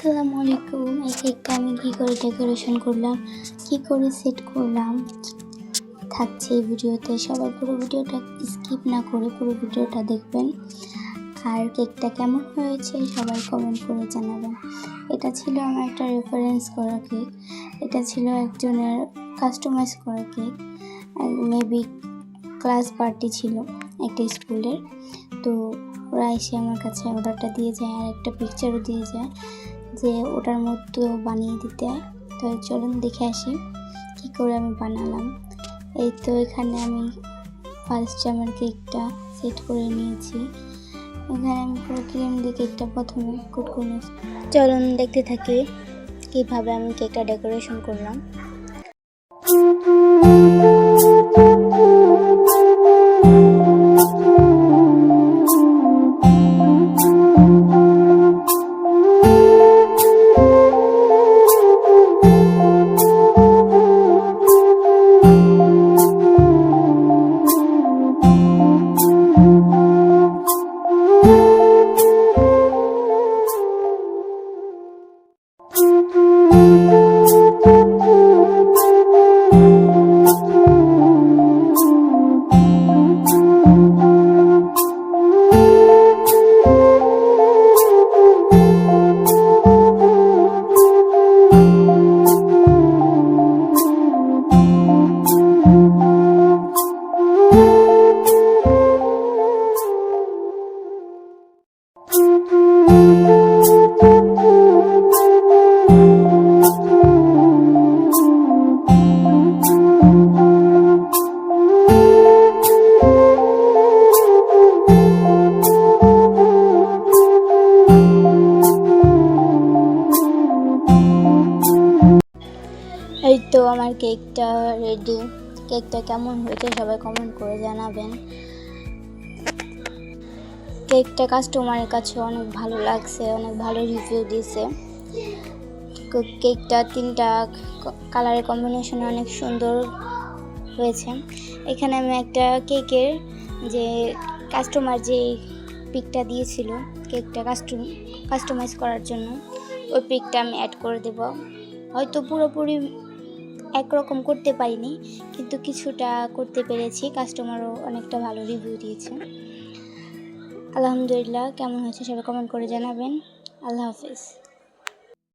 আসসালামু আলাইকুম। এই কেকটা আমি কী করে ডেকোরেশন করলাম, কী করে সেট করলাম, থাকছে এই ভিডিওতে। সবাই পুরো ভিডিওটা স্কিপ না করে পুরো ভিডিওটা দেখবেন। আর কেকটা কেমন হয়েছে সবাই কমেন্ট করে জানাবেন। এটা ছিল আমার একটা রেফারেন্স করা কেক এটা ছিল একজনের কাস্টমাইজ করা কেক মেবি ক্লাস পার্টি ছিল একটা স্কুলের তো ওরা এসে আমার কাছে অর্ডারটা দিয়ে যায় আর একটা পিকচারও দিয়ে যায়। যে ওটার মধ্যেও বানিয়ে দিতে। তো চলুন দেখে আসি কী করে আমি বানালাম। এই তো এখানে আমি ফার্স্ট আমার কেকটা সেট করে নিয়েছি। এখানে আমি পুরো ক্রিম দিয়ে কেকটা প্রথমে কুট করে নিয়েছি। চলুন দেখতে থাকি কীভাবে আমি কেকটা ডেকোরেশন করলাম। আমার কেকটা রেডি কেকটা কেমন হয়েছে সবাই কমেন্ট করে জানাবেন। কেকটা কাস্টমারের কাছে অনেক ভালো লাগছে, অনেক ভালো রিভিউ দিয়েছে ক- কেকটা তিনটা কালারের কম্বিনেশন অনেক সুন্দর হয়েছে। এখানে আমি একটা কেকের যে কাস্টমার যে পিকটা দিয়েছিল, কেকটা কাস্টম কাস্টমাইজ করার জন্য, ওই পিকটা আমি অ্যাড করে দেব। হয়তো পুরোপুরি একরকম করতে পারিনি, কিন্তু কিছুটা করতে পেরেছি। কাস্টমারও অনেকটা ভালো রিভিউ দিয়েছে। আলহামদুলিল্লাহ, কেমন হয়েছে সেটা কমেন্ট করে জানাবেন। আল্লাহ হাফিজ।